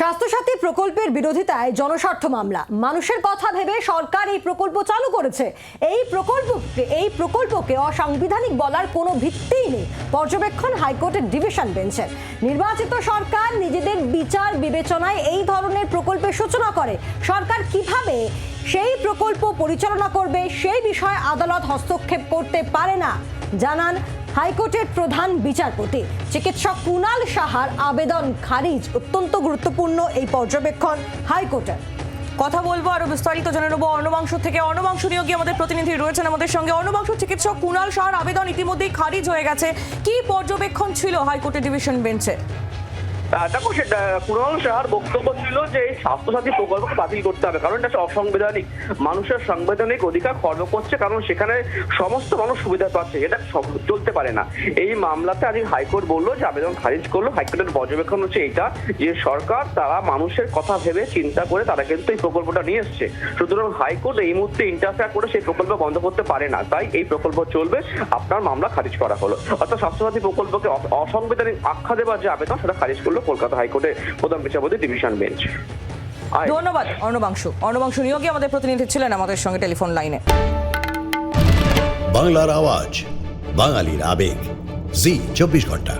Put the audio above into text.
স্বাস্থ্যসাথী প্রকল্পের বিরোধিতায় জনস্বার্থ মামলা। মানুষের কথা ভেবে সরকার এই প্রকল্প চালু করেছে। এই প্রকল্পকে এই প্রকল্পকে অসাংবিধানিক বলার কোনো ভিত্তিই নেই, পর্যবেক্ষণ হাইকোর্টের ডিভিশন বেঞ্চের। নির্বাচিত সরকার নিজেদের বিচার বিবেচনায় এই ধরনের প্রকল্পের সূচনা করে। সরকার কীভাবে সেই প্রকল্প পরিচালনা করবে, সেই বিষয়ে আদালত হস্তক্ষেপ করতে পারে না? জানান হাইকোর্টের প্রধান বিচারপতি চিকিৎসক কুনাল সাহার আবেদন খারিজ অত্যন্ত গুরুত্বপূর্ণ এই পর্যবেক্ষণ হাইকোর্টের। কথা বলব আরও বিস্তারিত, জেনে নেব অর্ণবাংশ থেকে। অর্ণবাংশ নিয়োগী আমাদের প্রতিনিধি রয়েছেন আমাদের সঙ্গে। অর্ণবাংশ চিকিৎসক কুণাল সাহার আবেদন ইতিমধ্যেই খারিজ হয়ে গেছে। কি পর্যবেক্ষণ ছিল হাইকোর্টের ডিভিশন বেঞ্চে? দেখো সেটা কুণাল সাহার বক্তব্য ছিল যে এই স্বাস্থ্যসাথী প্রকল্পকে বাতিল করতে হবে। কারণ এটা অসাংবিধানিক। মানুষের সাংবিধানিক অধিকার খর্ব করছে, কারণ সেখানে সমস্ত মানুষ সুবিধা পাচ্ছে। এটা চলতে পারে না। এই মামলাতে আজ হাইকোর্ট বলল যে আবেদন খারিজ করল। হাইকোর্টের পর্যবেক্ষণ হচ্ছে এটা, যে সরকার তারা মানুষের কথা ভেবে চিন্তা করে তারা কিন্তু এই প্রকল্পটা নিয়ে এসছে। সুতরাং হাইকোর্ট এই মুহূর্তে ইন্টারফেয়ার করে সেই প্রকল্প বন্ধ করতে পারে না। তাই এই প্রকল্প চলবে। আপনার মামলা খারিজ করা হলো। অর্থাৎ স্বাস্থ্যসাথী প্রকল্পকে অসাংবিধানিক আখ্যা দেওয়ার যে আবেদন, সেটা খারিজ করল কলকাতা হাইকোর্টের প্রধান বিচারপতি ডিভিশন বেঞ্চ। ধন্যবাদ অর্ণবাংশ। অর্ণবাংশ নিয়োগী আমাদের প্রতিনিধি ছিলেন আমাদের সঙ্গে টেলিফোন লাইনে। বাংলার আওয়াজ বাঙালির আবেগ। জি চব্বিশ ঘণ্টা।